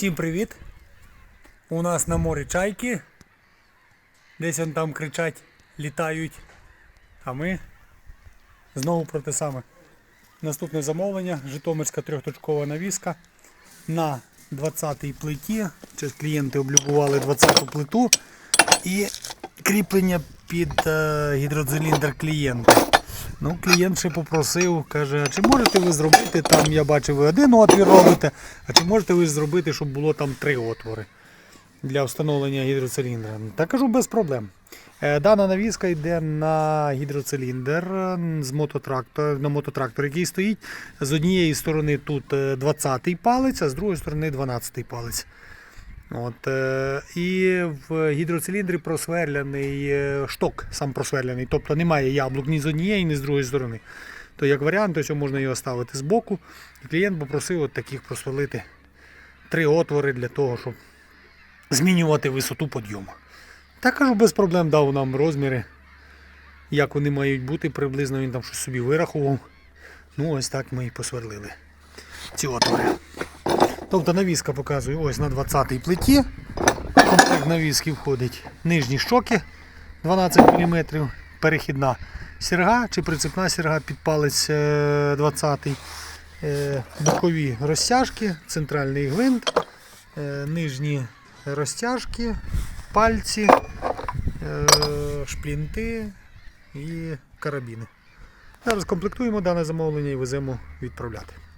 Всім привіт! У нас на морі чайки. Десь вон там кричать, літають. А ми знову про те саме. Наступне замовлення Житомирська трьохточкова навіска на 20-й плиті. Клієнти облюбували 20-ту плиту і кріплення під е, гідроциліндр клієнта. Ну, клієнт ще попросив, каже, а чи можете ви зробити там, я бачив, ви один отвір робите, а чи можете ви зробити, щоб було там три отвори для встановлення гідроциліндра? Та кажу, без проблем. Е, Дана навіска йде на гідроциліндр е, з мототрактор, на мототрактор, який стоїть. З однієї сторони тут 20-й палець, а з другої сторони 12-й палець. От, е, і в гідроциліндрі просверляний е, шток, сам просверляний, тобто немає яблук ні з однієї, ні з другої сторони. То як варіант, ось можна його ставити з боку. І клієнт попросив от таких просверлити три отвори для того, щоб змінювати висоту підйому. Та кажу, без проблем дав нам розміри, як вони мають бути, приблизно він там щось собі вирахував. Ну, ось так ми і посверлили ці отвори. Тобто навіска показує ось на 20-й плиті. Комплект навіски входить нижні щоки 12 мм, перехідна сірга чи прицепна сірга під палець е, 20-й, е, бокові розтяжки, центральний гвинт, е, нижні розтяжки, пальці, е, шплінти і карабіни. Зараз комплектуємо дане замовлення і веземо відправляти.